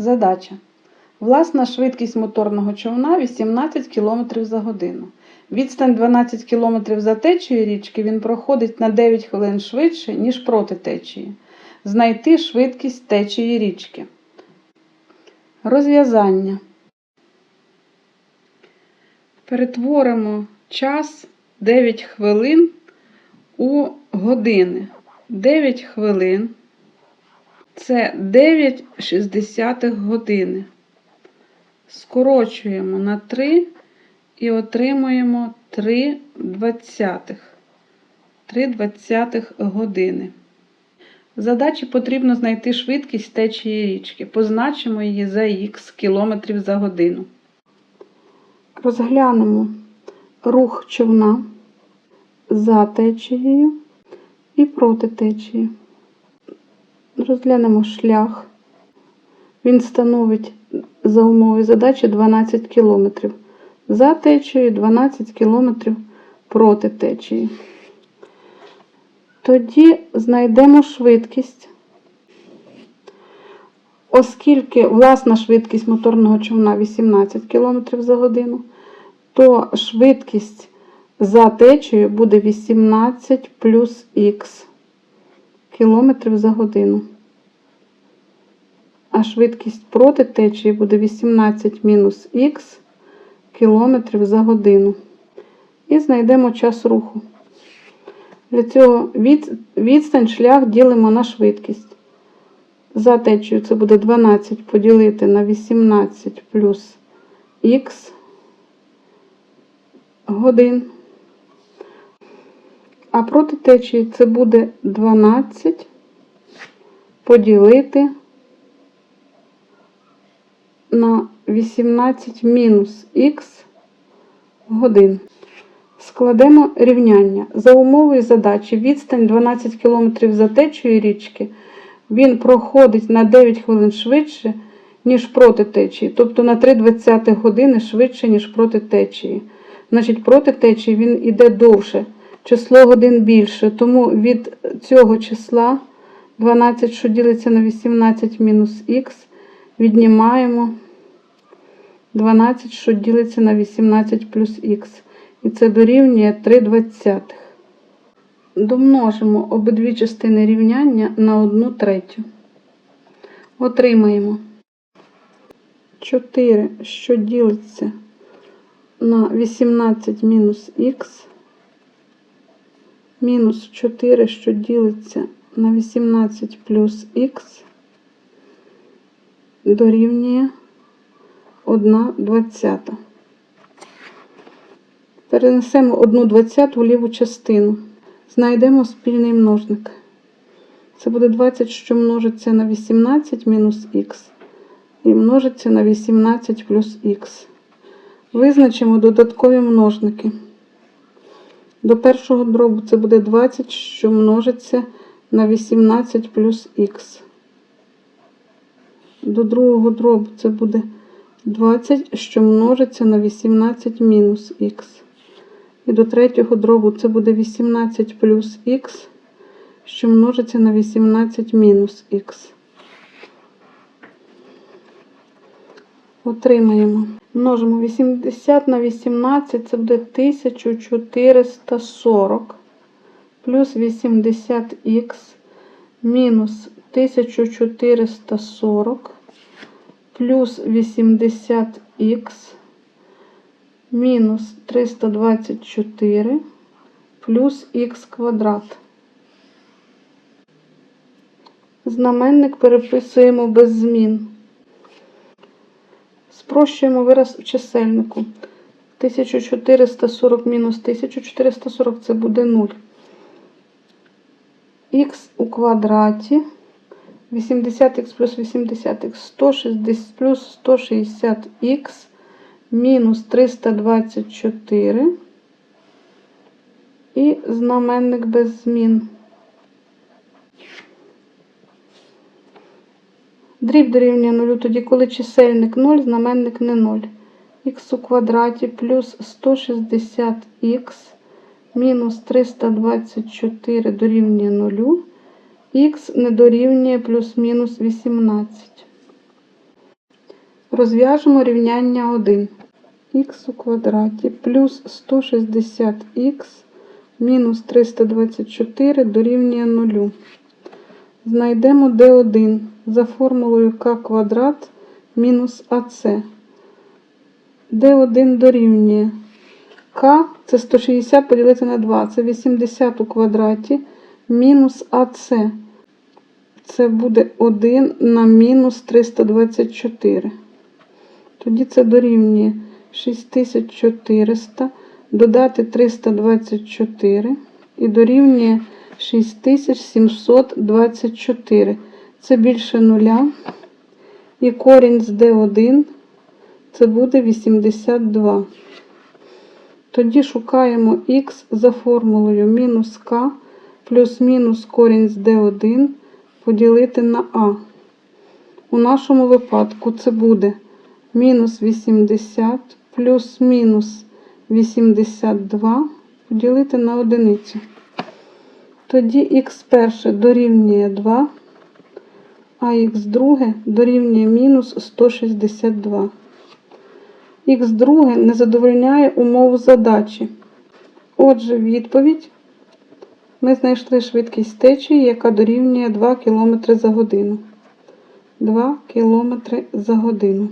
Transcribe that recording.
Задача. Власна швидкість моторного човна 18 км за годину. Відстань 12 км за течією річки він проходить на 9 хвилин швидше, ніж проти течії. Знайти швидкість течії річки. Розв'язання. Перетворимо час 9 хвилин у години. 9 хвилин це 9,6 години. Скорочуємо на 3 і отримуємо 3 двадцятих. 3 двадцятих години. Задачі потрібно знайти швидкість течії річки. Позначимо її за х кілометрів за годину. Розглянемо рух човна за течією і проти течії. Розглянемо шлях. Він становить за умови задачі 12 км. За течією 12 км проти течії. Тоді знайдемо швидкість. Оскільки власна швидкість моторного човна 18 км за годину, то швидкість за течією буде 18 плюс х кілометрів за годину. А швидкість проти течії буде 18 мінус х кілометрів за годину. І знайдемо час руху. Для цього відстань шлях ділимо на швидкість. За течією це буде 12 поділити на 18 плюс х годин. А проти течії це буде 12 поділити на 18 мінус х годин. Складемо рівняння. За умовою задачі відстань 12 км за течією річки. Він проходить на 9 хвилин швидше, ніж проти течії. Тобто на 3,20 години швидше, ніж проти течії. Значить, проти течії він іде довше. Число годин більше. Тому від цього числа 12, що ділиться на 18 мінус х, віднімаємо 12, що ділиться на 18 плюс х. І це дорівнює 3 двадцятих. Домножимо обидві частини рівняння на 1 третю. Отримаємо 4, що ділиться на 18 мінус х, мінус 4, що ділиться на 18 плюс х, дорівнює 1 двадцята. Перенесемо 1 двадцяту в ліву частину. Знайдемо спільний множник. Це буде 20, що множиться на 18 мінус х. І множиться на 18 плюс х. Визначимо додаткові множники. До першого дробу це буде 20, що множиться на 18 плюс х. До другого дробу це буде 20, що множиться на 18 мінус х. І до третього дробу це буде 18 плюс х, що множиться на 18 мінус х. Отримаємо. Множимо 80 на 18, це буде 1440 плюс 80х мінус 1440 плюс 80х мінус 324 плюс х квадрат. Знаменник переписуємо без змін. Спрощуємо вираз в чисельнику. 1440 мінус 1440 це буде 0. Х у квадраті. 80х плюс 80х 160 плюс 160х мінус 324 і знаменник без змін. Дріб дорівнює 0, тоді, коли чисельник 0, знаменник не 0. х у квадраті плюс 160х мінус 324 дорівнює 0. Х не дорівнює плюс-мінус 18. Розв'яжемо рівняння 1. х у квадраті плюс 160х мінус 324 дорівнює 0. Знайдемо d1 за формулою k квадрат мінус АС. d1 дорівнює k це 160 поділити на 2, це 80 у квадраті мінус АС. Це буде 1 на мінус 324. Тоді це дорівнює 6400 додати 324 і дорівнює 6724. Це більше нуля. І корінь з D1 це буде 82. Тоді шукаємо х за формулою мінус k плюс-мінус корінь з D1 поділити на А. У нашому випадку це буде мінус 80 плюс-мінус 82 поділити на одиницю. Тоді х перше дорівнює 2, а х друге дорівнює мінус 162. Х друге не задовольняє умову задачі. Отже, відповідь ми знайшли швидкість течії, яка дорівнює 2 км за годину. 2 км за годину.